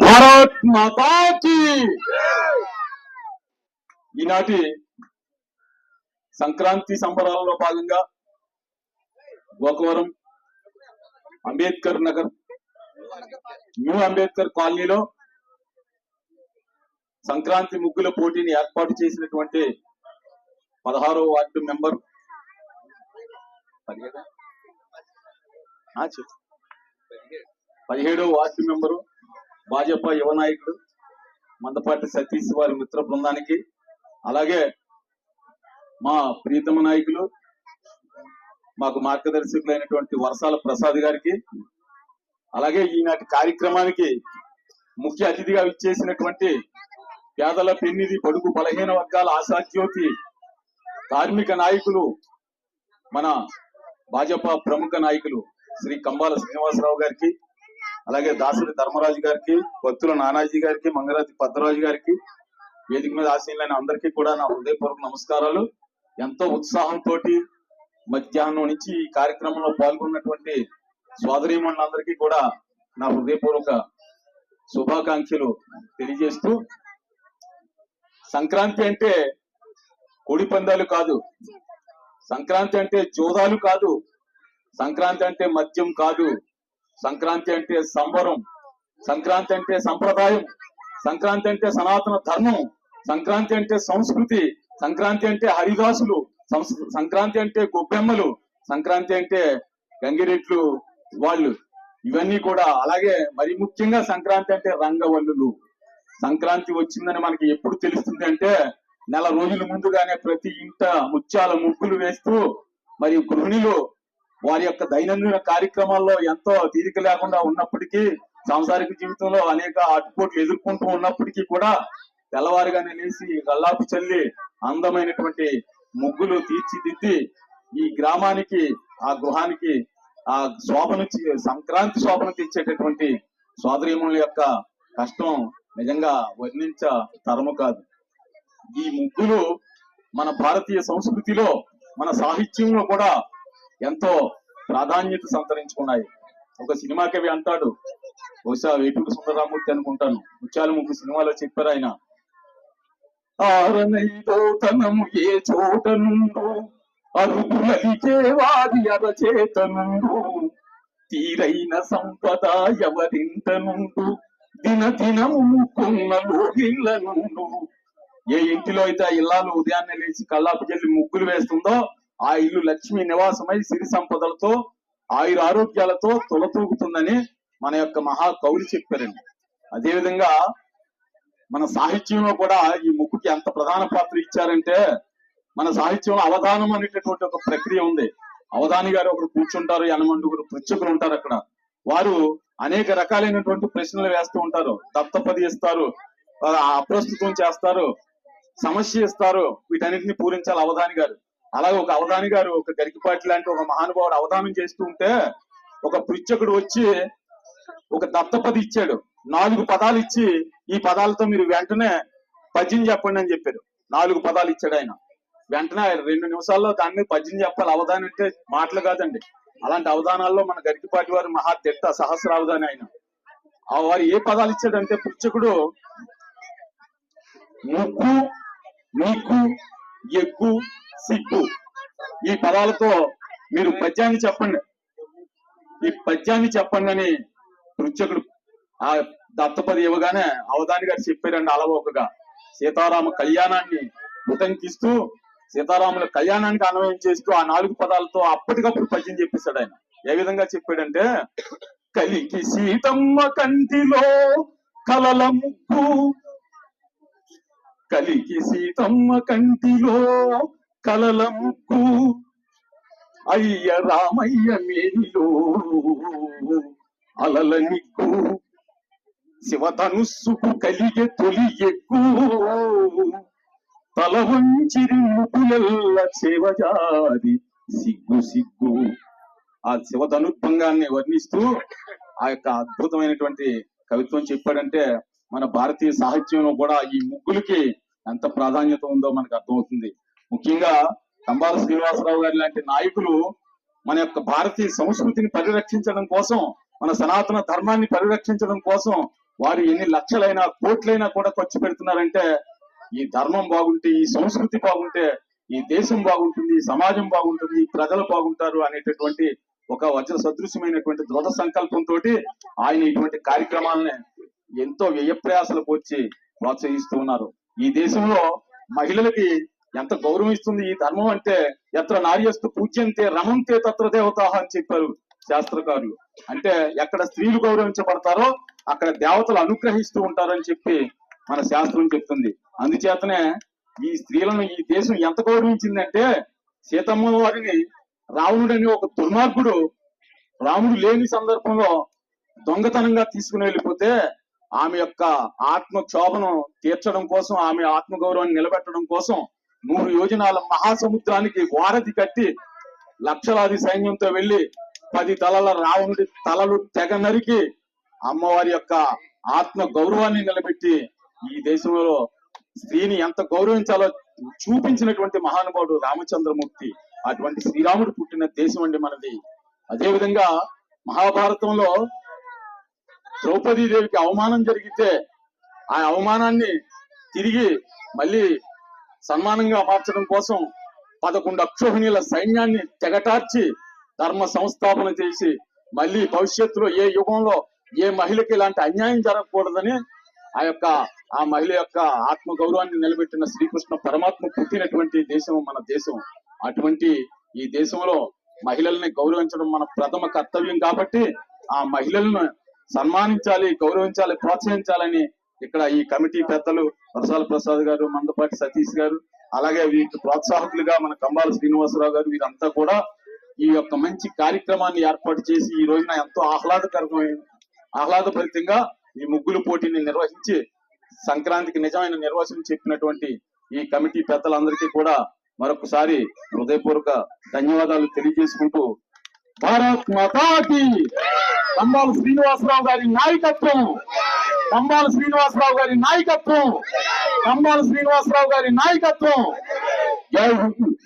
భారత్ మాతాకి ఈనాటి సంక్రాంతి సంబరాలలో భాగంగా గోకవరం అంబేద్కర్ నగర్ న్యూ అంబేద్కర్ కాలనీలో సంక్రాంతి ముగ్గుల పోటీని ఏర్పాటు చేసినటువంటి పదహారో వార్డు మెంబర్ చెప్పు. పదిహేడో వార్డు మెంబరు భాజపా యువ నాయకుడు మందపాటి సతీష్ వారి మిత్ర బృందానికి అలాగే మా ప్రీతమ నాయకులు మాకు మార్గదర్శకులైనటువంటి వరసాల ప్రసాద్ గారికి అలాగే ఈనాటి కార్యక్రమానికి ముఖ్య అతిథిగా విచ్చేసినటువంటి పేదల పెన్నిది పొడుగు బలహీన వర్గాల ఆశాజ్యోతి కార్మిక నాయకులు మన భాజపా ప్రముఖ నాయకులు శ్రీ కంబాల శ్రీనివాసరావు గారికి అలాగే దాసరి ధర్మరాజు గారికి భక్తుల నానాజీ గారికి మంగరాజు పద్మరాజు గారికి వేదిక మీద ఆశీనులైన అందరికీ కూడా నా హృదయపూర్వక నమస్కారాలు. ఎంతో ఉత్సాహంతో మధ్యాహ్నం నుంచి ఈ కార్యక్రమంలో పాల్గొన్నటువంటి సోదరీమణులందరికీ కూడా నా హృదయపూర్వక శుభాకాంక్షలు తెలియజేస్తూ సంక్రాంతి అంటే కోడి పందాలు కాదు సంక్రాంతి అంటే జోదాలు కాదు సంక్రాంతి అంటే మద్యం కాదు సంక్రాంతి అంటే సంబరం సంక్రాంతి అంటే సంప్రదాయం సంక్రాంతి అంటే సనాతన ధర్మం సంక్రాంతి అంటే సంస్కృతి సంక్రాంతి అంటే హరిదాసులు సంక్రాంతి అంటే గొబ్బెమ్మలు సంక్రాంతి అంటే గంగిరెట్లు వాళ్ళు ఇవన్నీ కూడా అలాగే మరి ముఖ్యంగా సంక్రాంతి అంటే రంగవల్లులు సంక్రాంతి వచ్చిందని మనకి ఎప్పుడు తెలుస్తుంది అంటే నెల రోజుల ముందుగానే ప్రతి ఇంట ముత్యాల ముగ్గులు వేస్తూ మరి గృహిణులు వారి యొక్క దైనందిన కార్యక్రమాల్లో ఎంతో తీరిక లేకుండా ఉన్నప్పటికీ సాంసారిక జీవితంలో అనేక అటుపోట్లు ఎదుర్కొంటూ ఉన్నప్పటికీ కూడా తెల్లవారుగానే లేచి గల్లాపు చల్లి అందమైనటువంటి ముగ్గులు తీర్చిదిద్ది ఈ గ్రామానికి ఆ గృహానికి ఆ శోభను సంక్రాంతి శోభను తెచ్చేటటువంటి సోదరీముల యొక్క కష్టం నిజంగా వర్ణించ తరము కాదు. ఈ ముగ్గులు మన భారతీయ సంస్కృతిలో మన సాహిత్యంలో కూడా ఎంతో ప్రాధాన్యత సంతరించుకున్నాయి. ఒక సినిమా కవి అంటాడు బహుశా వేటూరు సుందరరామూర్తి అనుకుంటాను. ముత్యాల ముగ్గు సినిమాలో చెప్పారు ఆయన. ఏ చోట నుండు అరుగులలికే వారి అరచేత నుండు తీరైన సంపద ఎవరింత నుండు దిన దినము ముక్కున్న లోగిళ్ళ నుండు ఏ ఇంటిలో అయితే ఆ ఇల్లాలు ఉదయాన్నే లేచి కళ్ళాపు చెల్లి ముగ్గులు వేస్తుందో ఆ ఇల్లు లక్ష్మీ నివాసమై సిరి సంపదలతో ఆయుర ఆరోగ్యాలతో తులతూగుతుందని మన యొక్క మహా కవులు చెప్పారండి. అదేవిధంగా మన సాహిత్యంలో కూడా ఈ ముగ్గుకి ఎంత ప్రధాన పాత్ర ఇచ్చారంటే మన సాహిత్యంలో అవధానం అనేటటువంటి ఒక ప్రక్రియ ఉంది. అవధాని గారు ఒకరు కూర్చుంటారు యనమండుగురు పృచ్ఛకులు ఉంటారు అక్కడ. వారు అనేక రకాలైనటువంటి ప్రశ్నలు వేస్తూ ఉంటారు. దత్తపది ఇస్తారు ఆ, అప్రస్తుతం చేస్తారు సమస్య ఇస్తారు. వీటన్నిటిని పూరించాలి అవధాని గారు. అలాగే ఒక అవధాని గారు ఒక గరికిపాటి లాంటి ఒక మహానుభావుడు అవధానం చేస్తూ ఉంటే ఒక పృచ్చకుడు వచ్చి ఒక దత్తపది ఇచ్చాడు. నాలుగు పదాలు ఇచ్చి ఈ పదాలతో మీరు వెంటనే పద్యం చెప్పండి అని చెప్పారు. నాలుగు పదాలు ఇచ్చాడు ఆయన. వెంటనే రెండు నిమిషాల్లో దాన్ని పద్యం చెప్పాలి. అవధానం అంటే మాటలు కాదండి. అలాంటి అవధానాల్లో మన గరికిపాటి వారు మహా తిట్ట సహస్ర అవధాని ఆయన. ఆ వారు ఏ పదాలు ఇచ్చాడంటే పుచ్చకుడు ముక్కు నీకు ఎగ్గు సిగ్గు. ఈ పదాలతో మీరు పద్యాన్ని చెప్పండి. ఈ పద్యాన్ని చెప్పండి అని పృచ్ఛకుడు ఆ దత్తపది ఇవ్వగానే అవధాని గారు చెప్పారండి అలవోకగా. సీతారామ కళ్యాణాన్ని ఉటంకిస్తూ సీతారాముల కళ్యాణానికి అన్వయం చేస్తూ ఆ నాలుగు పదాలతో అప్పటికప్పుడు పద్యం చెప్పేశాడు ఆయన. ఏ విధంగా చెప్పాడంటే కలికి సీతమ్మ కంటిలో కలల ముక్కు కలికి సీతమ్మ కంటిలో కలల ముక్కు అయ్య రామయ్య మేనిలో అలల నిక్కు శివధనుస్సుకు కలిగే తొలి ఎక్కు. తల వంచిరి ముకులెల్ల చేవజారి సిగ్గు సిగ్గు. ఆ శివధనుర్భంగాన్ని వర్ణిస్తూ ఆ యొక్క అద్భుతమైనటువంటి కవిత్వం చెప్పాడంటే మన భారతీయ సాహిత్యంలో కూడా ఈ ముగ్గులకి ఎంత ప్రాధాన్యత ఉందో మనకు అర్థమవుతుంది. ముఖ్యంగా కంబాల శ్రీనివాసరావు గారి లాంటి నాయకులు మన యొక్క భారతీయ సంస్కృతిని పరిరక్షించడం కోసం మన సనాతన ధర్మాన్ని పరిరక్షించడం కోసం వారు ఎన్ని లక్షలైనా కోట్లైనా కూడా ఖర్చు పెడుతున్నారంటే ఈ ధర్మం బాగుంటే ఈ సంస్కృతి బాగుంటే ఈ దేశం బాగుంటుంది ఈ సమాజం బాగుంటుంది ఈ ప్రజలు బాగుంటారు అనేటటువంటి ఒక వజ్ర సదృశ్యమైనటువంటి దృఢ సంకల్పంతో ఆయన ఇటువంటి కార్యక్రమాలని ఎంతో వ్యయ ప్రయాసలకు వచ్చి ప్రోత్సహిస్తూ ఉన్నారు ఈ దేశంలో మహిళలకి ఎంత గౌరవిస్తుంది ఈ ధర్మం అంటే ఎత్ర నార్యస్తు పూజ్యంతే రమంతే తత్ర దేవత అని చెప్పారు శాస్త్రకారులు. అంటే ఎక్కడ స్త్రీలు గౌరవించబడతారో అక్కడ దేవతలు అనుగ్రహిస్తూ ఉంటారని చెప్పి మన శాస్త్రం చెప్తుంది. అందుచేతనే ఈ స్త్రీలను ఈ దేశం ఎంత గౌరవించిందంటే సీతమ్మ వారిని రావణుడు అనే ఒక దుర్మార్గుడు రాముడు లేని సందర్భంలో దొంగతనంగా తీసుకుని వెళ్ళిపోతే ఆమె యొక్క ఆత్మక్షోభను తీర్చడం కోసం ఆమె ఆత్మ గౌరవాన్ని నిలబెట్టడం కోసం నూరు యోజనాల మహాసముద్రానికి వారధి కట్టి లక్షలాది సైన్యంతో వెళ్ళి పది తలల రావణుడి తలలు తెగ నరికి అమ్మవారి యొక్క ఆత్మ గౌరవాన్ని నిలబెట్టి ఈ దేశంలో స్త్రీని ఎంత గౌరవించాలో చూపించినటువంటి మహానుభావుడు రామచంద్రమూర్తి. అటువంటి శ్రీరాముడు పుట్టిన దేశం అండి మనది. అదే విధంగా మహాభారతంలో ద్రౌపదీదేవికి అవమానం జరిగితే ఆ అవమానాన్ని తిరిగి మళ్ళీ సన్మానంగా మార్చడం కోసం పదకొండు అక్షోహిణీల సైన్యాన్ని తెగటార్చి ధర్మ సంస్థాపన చేసి మళ్ళీ భవిష్యత్తులో ఏ యుగంలో ఏ మహిళకి ఇలాంటి అన్యాయం జరగకూడదని ఆ యొక్క ఆ మహిళ యొక్క ఆత్మ గౌరవాన్ని నిలబెట్టిన శ్రీకృష్ణ పరమాత్మ పుట్టినటువంటి దేశం మన దేశం. అటువంటి ఈ దేశంలో మహిళల్ని గౌరవించడం మన ప్రథమ కర్తవ్యం కాబట్టి ఆ మహిళలను సన్మానించాలి గౌరవించాలి ప్రోత్సహించాలని ఇక్కడ ఈ కమిటీ పెద్దలు వరసాల ప్రసాద్ గారు మందపాటి సతీష్ గారు అలాగే వీరికి ప్రోత్సాహకులుగా మన కంబాల శ్రీనివాసరావు గారు వీరంతా కూడా ఈ యొక్క మంచి కార్యక్రమాన్ని ఏర్పాటు చేసి ఈ రోజున ఎంతో ఆహ్లాదకరమైన ఆహ్లాదభరితంగా ఈ ముగ్గులు పోటీని నిర్వహించి సంక్రాంతికి నిజమైన నిర్వచనం చెప్పినటువంటి ఈ కమిటీ పెద్దలందరికీ కూడా మరొకసారి హృదయపూర్వక ధన్యవాదాలు తెలియజేసుకుంటూ భారత్ మాతాకి కంబాల శ్రీనివాసరావు గారి నాయకత్వం. కంబాల శ్రీనివాసరావు గారి నాయకత్వం. కంబాల శ్రీనివాసరావు గారి నాయకత్వం. జై హింద్.